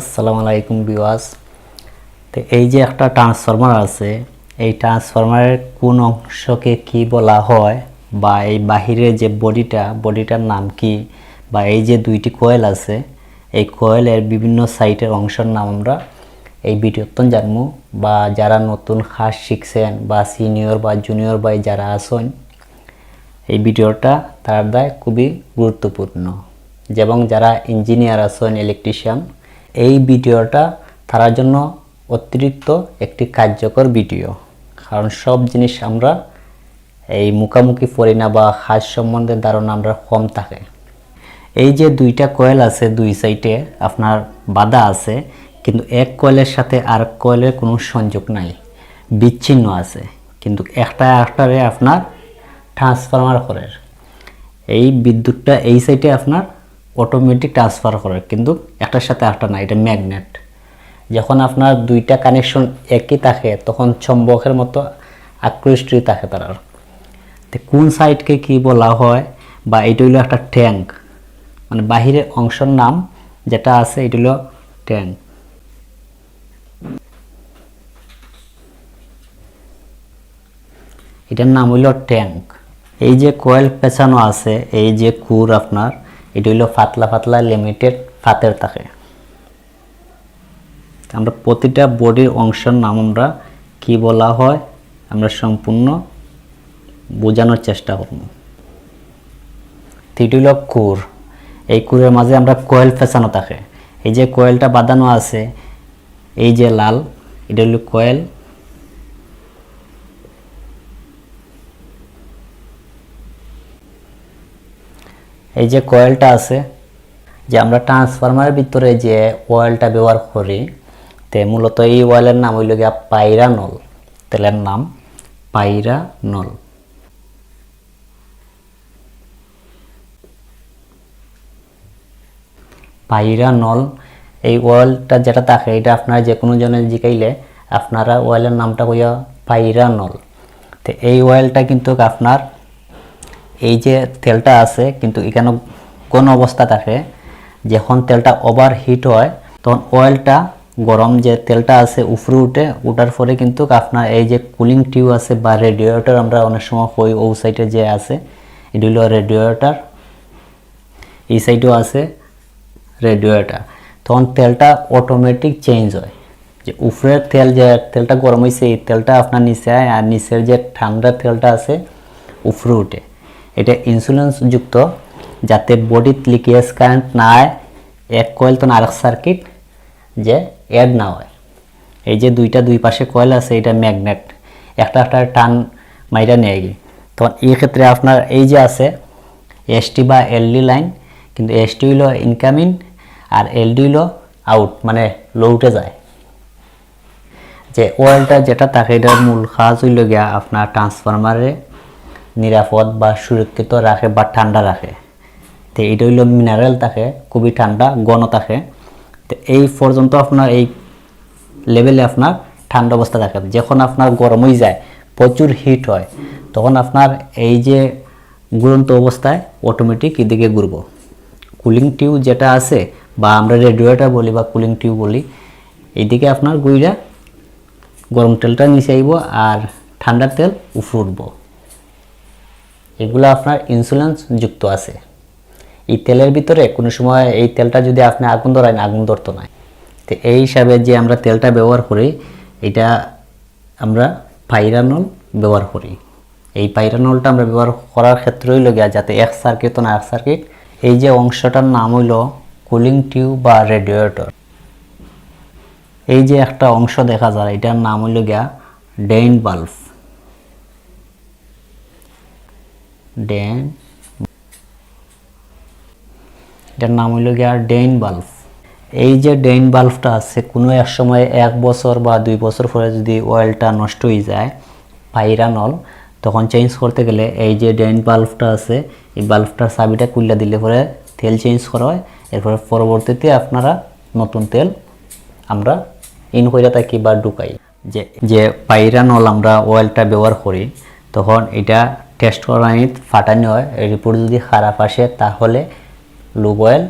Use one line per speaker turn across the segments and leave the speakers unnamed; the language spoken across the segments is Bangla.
আসসালামু আলাইকুম বিওয়াস তো এই যে একটা ট্রান্সফরমার আছে, এই ট্রান্সফরমারের কোন অংশকে কি বলা হয় বা এই বাহিরের যে বডিটা, বডিটার নাম কি বা এই যে দুইটি কয়েল আছে, এই কয়েলের বিভিন্ন সাইটের অংশের নাম আমরা এই ভিডিওতন জানব বা যারা নতুন খাস শিখছেন বা সিনিয়র বা জুনিয়র বাই যারা আছেন, এই ভিডিওটা তার দায় খুবই গুরুত্বপূর্ণ। এবং যারা ইঞ্জিনিয়ার আছেন ইলেকট্রিশিয়ান এই ভিডিওটা তার জন্য অতিরিক্ত একটি কার্যকর ভিডিও। কারণ সব জিনিস আমরা এই মুখামুখি পড়ি না বা হাজ সম্বন্ধে ধারণা আমরা কম থাকে। এই যে দুইটা কয়েল আছে দুই সাইডে আপনার বাধা আছে, কিন্তু এক কয়েলের সাথে আর কয়েলের কোনো সংযোগ নাই। বিচ্ছিন্ন আছে। কিন্তু একটা একটারে আপনার ট্রান্সফরমার করে। এই বিদ্যুৎটা এই সাইডে আপনার অটোমেটিক ট্রান্সফার করে, কিন্তু একটার সাথে একটা না, এটা ম্যাগনেট যখন আপনার দুইটা কানেকশন একই থাকে, তখন চম্বকের মতো আকৃষ্টি থাকে তার কোন সাইডকে কি বলা হয়, বা এটা হলো একটা ট্যাঙ্ক মানে বাহিরের অংশের নাম যেটা আছে, এটা হলো ট্যাঙ্ক এটার নাম হইল ট্যাঙ্ক এই যে কয়েল পেছানো আছে, এই যে কুর আপনার এটা হইল পাতলা ফাতলা লিমিটেড ফাতের থাকে আমরা প্রতিটা বডির অংশের নাম আমরা কি বলা হয়, আমরা সম্পূর্ণ বোঝানোর চেষ্টা করব। এটি হইল কুর। এই কুরের মাঝে আমরা কয়েল ফেসানো থাকে এই যে কয়েলটা বাঁধানো আছে, এই যে লাল, এটা হইল কয়েল এই যে কয়েলটা আছে, যে আমরা ট্রান্সফরমারের ভিতরে যে অয়েলটা ব্যবহার করি, তে মূলত এই অয়েলের নাম হইল গিয়া পাইরানল তেলের নাম পাইরানল পাইরানল এই অয়েলটা যেটা থাকে, এটা আপনারা যে কোনো জনের জিকাইলে আপনারা অয়েলের নামটা কইয়া পাইরানল তো এই অয়েলটা কিন্তু আপনার এই যে তেলটা আছে, কিন্তু এখানে কোন অবস্থা থাকে, যখন তেলটা ওভার হিট হয়, তখন অয়েলটা গরম যে তেলটা আছে উপরে উঠে, উঠার পরে কিন্তু আপনার এই যে কুলিং টিউব আছে বা রেডিয়েটর আমরা অনেক সময় হই ও সাইডে যে আছে, এটি হলো রেডিয়েটর এই সাইডেও আছে রেডিয়েটর তখন তেলটা অটোমেটিক চেঞ্জ হয়। যে উপরের তেল যে তেলটা গরম হয়েছে এই তেলটা আপনার নিচে আয়, আর নিচের যে ঠান্ডা তেলটা আছে, উপরে উঠে। এটা ইন্সুলেন্স যুক্ত, যাতে বডিত লিকেজ কারেন্ট না হয় এক কয়েল তো আরেক সার্কিট যে অ্যাড না হয়। এই যে দুইটা দুই পাশে কয়েল আছে, এটা ম্যাগনেট একটা একটা টান মাইরা নিয়ে গিয়ে তখন এই ক্ষেত্রে আপনার এই যে আছে এসটি বা এলডি লাইন কিন্তু এসটি হইল ইনকামিং আর এলডি হইল আউট মানে লৌটে যায়। যে ওয়েলটা যেটা থাকে, এটার মূল কাজ হইল গিয়া আপনার ট্রান্সফরমারে নিরাপদ বা সুরক্ষিত রাখে বা ঠান্ডা রাখে। তো এটা হইল মিনারেল থাকে, খুবই ঠান্ডা, ঘন থাকে। তো এই পর্যন্ত আপনার এই লেভেলে আপনার ঠান্ডা অবস্থা থাকে। যখন আপনার গরম হয়ে যায়, প্রচুর হিট হয়, তখন আপনার এই যে ঘুরন্ত অবস্থায় অটোমেটিক এদিকে ঘুরবো। কুলিং টিউব যেটা আছে, বা আমরা রেডিয়েটার বলি বা কুলিং টিউব বলি এইদিকে আপনার গুইরা গরম তেলটা নিচে আইব আর ঠান্ডা তেল উপরে উঠবো এগুলো আপনার ইন্সুলেন্স যুক্ত আছে। এই তেলের ভিতরে কোনো সময় এই তেলটা যদি আপনি আগুন ধরায় আগুন ধরতো না। তো এই হিসাবে যে আমরা তেলটা ব্যবহার করি, এটা আমরা পাইরানল ব্যবহার করি। এই পাইরানলটা আমরা ব্যবহার করার ক্ষেত্রেই হইল যাতে এক সার্কিট না এক সার্কিট এই যে অংশটার নাম হইল কুলিং টিউব বা রেডিয়েটর এই যে একটা অংশ দেখা যায়, এটার নাম হইল গিয়া ডেইন বাল্ব। ডেন। এটার নাম হইল গিয়া ডেইন বাল্ব। এই যে ডেইন বাল্বটা আছে, কোনো এক সময় এক বছর বা দুই বছর পরে যদি অয়েলটা নষ্ট হয়ে যায় পাইরানল তখন চেঞ্জ করতে গেলে এই যে ডেইন বাল্বটা আছে, এই বাল্বটার চাবিটা কুল্লা দিলে পরে তেল চেঞ্জ করা হয়। এরপরে পরবর্তীতে আপনারা নতুন তেল আমরা ইন করে থাকি বা ঢুকাই। যে যে পাইরানল আমরা অয়েলটা ব্যবহার করি, তখন এটা টেস্ট করা ফাটানো হয় রিপোর্ট যদি খারাপ আসে তাহলে লুব অয়েল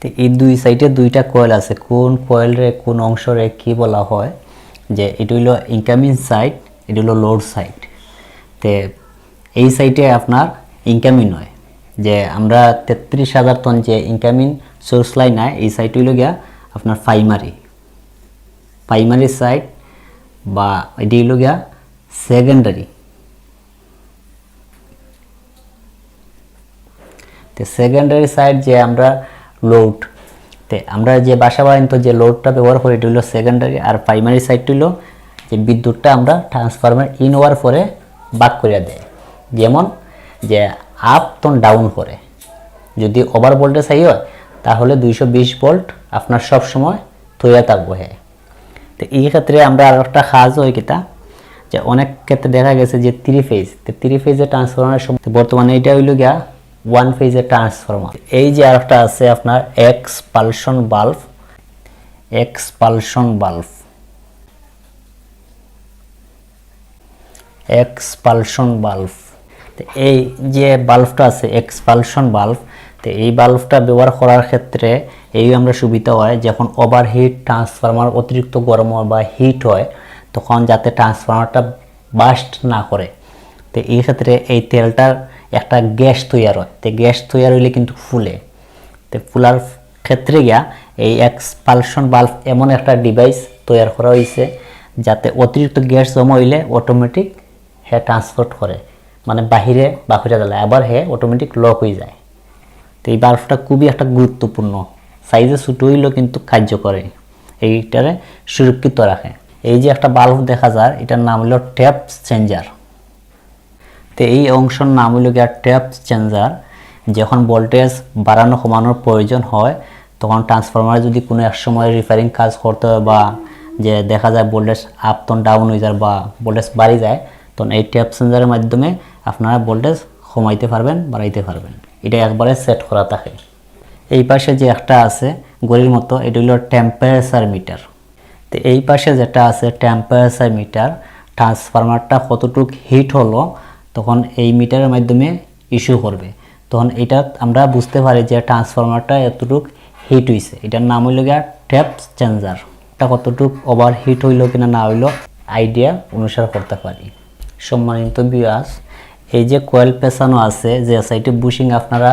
তো এই দুই সাইডে দুইটা কয়েল আছে, কোন কয়েলরে কোন অংশরে কি বলা হয়, যে এটা হইল ইনকামিং সাইড এটা হলো লোড সাইড তে এই সাইডে আপনার ইনকামিং হয়, যে আমরা তেত্রিশ হাজার টন যে ইনকামিং সোর্স লাইন হয় এই সাইড হইল গিয়া আপনার প্রাইমারি প্রাইমারি সাইড বা এটি হইল গিয়া সেকেন্ডারি তো সেকেন্ডারি সাইড যে আমরা লোড তে আমরা যে বাসা বাড়িতে যে লোডটা ব্যবহার করি, এটা হলো সেকেন্ডারি আর প্রাইমারি সাইডটা হলো যে বিদ্যুৎটা আমরা ট্রান্সফরমার ইন হওয়ার পরে বাক করে দেয় যেমন যে আপ তখন ডাউন করে। যদি ওভার ভোল্টেজ হাই হয়, তাহলে দুইশো বিশ ভোল্ট আপনার সব সময় তৈরি থাকব হ্যাঁ তো এই ক্ষেত্রে আমরা আর একটা কাজ হয় কিতা, যে অনেক ক্ষেত্রে দেখা গেছে যে থ্রি ফেজ তো থ্রি ফেজে ট্রান্সফরমারের সময় বর্তমানে এটা হইল গিয়া ওয়ান ফেজের ট্রান্সফরমার এই যে আরেকটা আছে আপনার ex expulsion bulb ex expulsion bulb expulsion bulb তো এই যে বাল্বটা আছে এক্সপালশন বাল্ব তো এই বাল্বটা ব্যবহার করার ক্ষেত্রে এই আমরা সুবিধা হয়, যখন ওভারহিট ট্রান্সফরমার অতিরিক্ত গরম বা হিট হয়, তখন যাতে ট্রান্সফরমারটা বাস্ট না করে। তো এই ক্ষেত্রে এই তেলটার একটা গ্যাস তৈয়ার হয়। তো গ্যাস তৈয়ার হইলে কিন্তু ফুলে। তো ফুলার ক্ষেত্রে গিয়া এই এক্সপালশন বাল্ব এমন একটা ডিভাইস তৈরি করা হয়েছে যাতে অতিরিক্ত গ্যাস জমা হইলে অটোমেটিক হে ট্রান্সপোর্ট করে। মানে বাহিরে বাহিরে গেলে আবার হে অটোমেটিক লক হয়ে যায়। তো এই বাল্বটা খুবই একটা গুরুত্বপূর্ণ। সাইজে ছোটো হইলেও কিন্তু কার্য করে এইটারে সুরক্ষিত রাখে। এই যে একটা বাল্ব দেখা যায় এটার নাম হলো ট্যাপ চেঞ্জার তো এই অংশের নাম হলো গিয়া ট্যাপ চেঞ্জার। যখন ভোল্টেজ বাড়ানো, কমানোর প্রয়োজন হয়, তখন ট্রান্সফরমার যদি কোনো এক সময় রিপেয়ারিং কাজ করতে হয় বা যে দেখা যায় ভোল্টেজ আপ তখন ডাউন হয়ে যায় বা ভোল্টেজ বাড়ি যায়, তখন এই ট্যাপ চেঞ্জারের মাধ্যমে আপনারা ভোল্টেজ কমাইতে পারবেন, বাড়াইতে পারবেন। এটা একবারে সেট করা থাকে। এই পাশে যে একটা আছে গড়ির মতো, এটা হলো টেম্পারেচার মিটার তো এই পাশে যেটা আছে টেম্পারেচার মিটার ট্রান্সফরমারটা কতটুকু হিট হলো তখন এই মিটারের মাধ্যমে ইস্যু করবে। তখন এটা আমরা বুঝতে পারি যে ট্রান্সফরমারটা এতটুক হিট হইছে। এটার নাম হইল গিয়া ট্যাপ চেঞ্জার এটা কতটুক ওভার হিট হইল কিনা না হইল আইডিয়া অনুসার করতে পারি। সম্মানিত বিয়াস এই যে কয়েল পেছানো আছে, যে সাইডে বুশিং আপনারা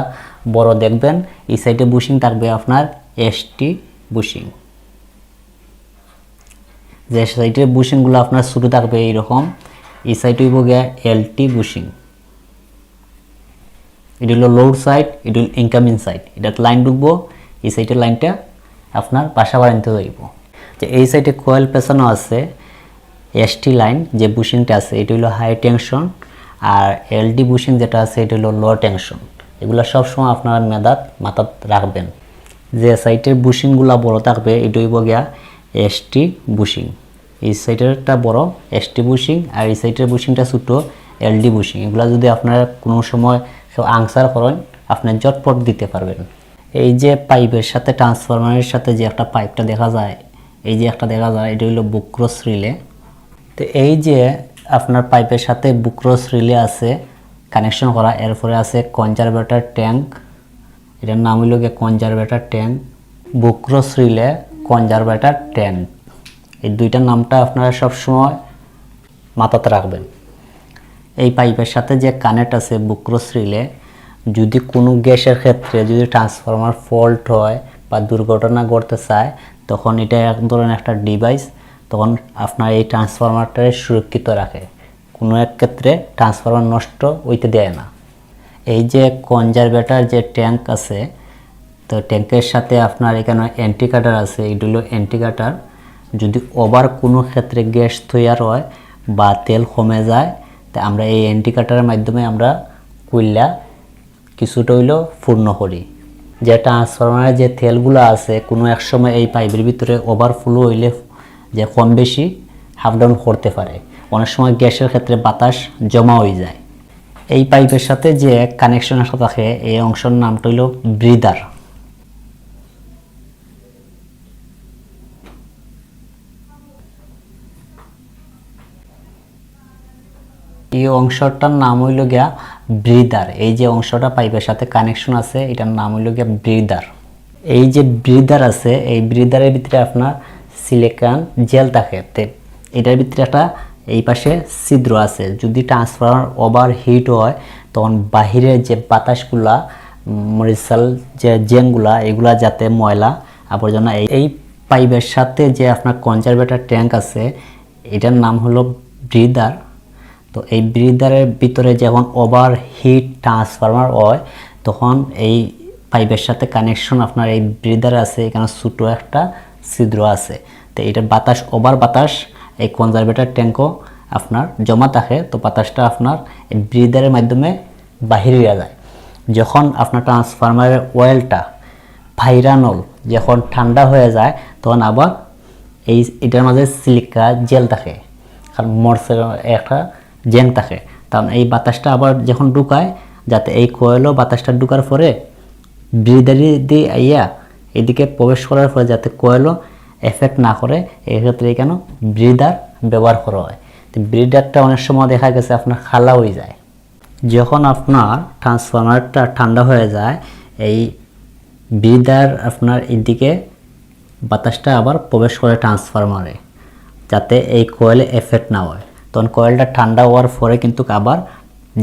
বড় দেখবেন, এই সাইডে বুশিং থাকবে আপনার এসটি বুশিং যে সাইডের বুশিংগুলো আপনার শুরু থাকবে এইরকম এই সাইড হইব গিয়া এলটি বুশিং এটা হলো লোড সাইড এটা হলো ইনকামিং সাইড এটা লাইন ঢুকবো এই সাইডের লাইনটা আপনার বাসা বাড়াইতে যাইব যে এই সাইডে কয়েল পেছানো আছে এসটি লাইন যে বুশিংটা আছে, এটা হলো হাই টেনশন আর এলডি বুশিং যেটা আছে, এটা হলো লো টেনশন এগুলো সবসময় আপনারা মেদাত মাথাত রাখবেন। যে সাইটের বুশিংগুলো বড় থাকবে, এটা হইব গিয়া এসটি বুশিং এই সাইডেরটা বড় এসটি বুশিং আর এই সাইডের বুশিংটা ছোটো এলডি বুশিং এগুলো যদি আপনারা কোনো সময় কেউ আনসার করেন, আপনি জটপট দিতে পারবেন। এই যে পাইপের সাথে ট্রান্সফরমারের সাথে যে একটা পাইপটা দেখা যায়, এই যে একটা দেখা যায়, এটা হলো বুক্রস রিলে। তো এই যে আপনার পাইপের সাথে বুক্রস রিলে আছে কানেকশন করা, এরপরে আছে কনজারভেটর ট্যাঙ্ক এটার নাম হইল গিয়ে conservator tank Buchholz relay conservator tank এই দুইটার নামটা আপনারা সবসময় মাথাতে রাখবেন। এই পাইপের সাথে যে কানেক্ট আছে বুক্রস রিলে যদি কোনো গ্যাসের ক্ষেত্রে যদি ট্রান্সফরমার ফল্ট হয় বা দুর্ঘটনা ঘটতে চায়, তখন এটা এক ধরনের একটা ডিভাইস তখন আপনার এই ট্রান্সফরমারটা সুরক্ষিত রাখে। কোনো এক ক্ষেত্রে ট্রান্সফরমার নষ্ট হইতে দেয় না। এই যে কনজারভেটার যে ট্যাঙ্ক আছে, তো ট্যাঙ্কের সাথে আপনার এখানে অ্যান্টিকাটার আছে, এগুলো অ্যান্টিকাটার যদি ওভার কোনো ক্ষেত্রে গ্যাস তৈয়ার হয় বা তেল কমে যায়, তা আমরা এই অ্যান্টিকাটারের মাধ্যমে আমরা কুইল্লা কিছুটা হইলেও পূর্ণ করি। যে ট্রান্সফরমারের যে তেলগুলো আছে, কোনো এক সময় এই পাইপের ভিতরে ওভার ওভারফ্লো হইলে যে কম বেশি হাফ ডাউন করতে পারে। অনেক সময় গ্যাসের ক্ষেত্রে বাতাস জমা হয়ে যায়। এই পাইপের সাথে যে কানেকশন আসা থাকে, এই অংশের নামটা হইল ব্রিদার এই অংশটার নাম হইল গিয়া ব্রিদার এই যে অংশটা পাইপের সাথে কানেকশন আছে, এটার নাম হইল গিয়া ব্রিদার এই যে ব্রিদার আছে, এই ব্রিদারের ভিতরে আপনার সিলিকন জেল থাকে। এটার ভিতরে একটা এই পাশে ছিদ্র আছে। যদি ট্রান্সফরমার ওভার হিট হয়, তখন বাহিরে যে বাতাসগুলা মরিসাল যে জেনগুলা এগুলা যাতে ময়লা, আবর্জনা, এই পাইপের সাথে যে আপনার কনজারভেটর ট্যাঙ্ক আছে, এটার নাম হলো ব্রিদার তো এই ব্রিদারের ভিতরে যখন ওভার হিট ট্রান্সফরমার হয়, তখন এই পাইপের সাথে কানেকশন আপনার এই ব্রিদার আছে, এখানে ছোটো একটা ছিদ্র আছে। তো এটা বাতাস, ওভার বাতাস, এই কনজারভেটর ট্যাঙ্কও আপনার জমা থাকে, তো বাতাসটা আপনার এই ব্রিদারের মাধ্যমে বাহিরে যায়। যখন আপনার ট্রান্সফরমারের ওয়েলটা ভাইরানল যখন ঠান্ডা হয়ে যায়, তখন আবার এই এটার মাঝে সিলিকা জেল থাকে। কারণ মরসের একটা জেন থাকে। কারণ এই বাতাসটা আবার যখন ঢুকায়, যাতে এই কয়েলও বাতাসটা ঢুকার পরে ব্রিদারি দিয়ে আইয়া এদিকে প্রবেশ করার পরে যাতে কয়েলও এফেক্ট না করে, এক্ষেত্রে কেন ব্রিদার ব্যবহার করা হয়। তো ব্রিদারটা অনেক সময় দেখা গেছে আপনার খালা হয়ে যায়। যখন আপনার ট্রান্সফরমারটা ঠান্ডা হয়ে যায়, এই ব্রিদার আপনার এদিকে বাতাসটা আবার প্রবেশ করে ট্রান্সফরমারে যাতে এই কয়েলে এফেক্ট না হয়। তখন কয়েলটা ঠান্ডা হওয়ার পরে কিন্তু আবার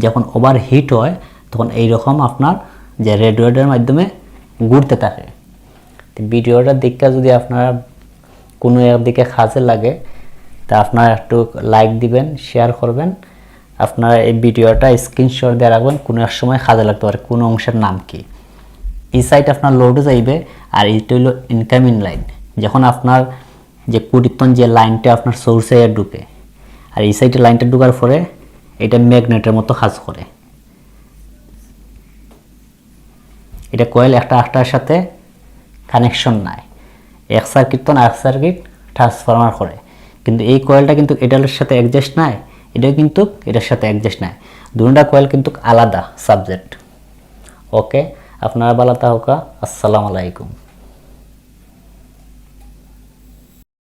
যখন ওভার হিট হয়, তখন এই রকম আপনার যে রেডিয়েটারের মাধ্যমে ঘুরতে থাকে। তো ভিডিওটা দেখতে যদি আপনারা কোনো একদিকে কাজে লাগে, তা আপনারা একটু লাইক দিবেন শেয়ার করবেন। আপনারা এই ভিডিওটা স্ক্রিনশট দিয়ে রাখবেন, কোনো এক সময় কাজে লাগতে পারে, কোনো অংশের নাম কি। এই সাইড আপনার লোডে যাইবে, আর এইটা হলো ইনকামিং লাইন যখন আপনার যে কুড়িতন যে লাইনটা আপনার সোর্সে ঢুকে আর এই সাইডে লাইনটা ঢুকার পরে এটা ম্যাগনেটের মতো কাজ করে। এটা কয়েল একটা একটার সাথে কানেকশন নাই এক সার্কিট তো না, এক সার্কিট ট্রান্সফরমার করে। কিন্তু এই কয়েলটা কিন্তু এটার সাথে অ্যাডজাস্ট নাই এটা কিন্তু এটার সাথে অ্যাডজাস্ট নাই দুটা কয়েল কিন্তু আলাদা সাবজেক্ট ওকে আপনারা ভালো তাহকা আসসালামু আলাইকুম।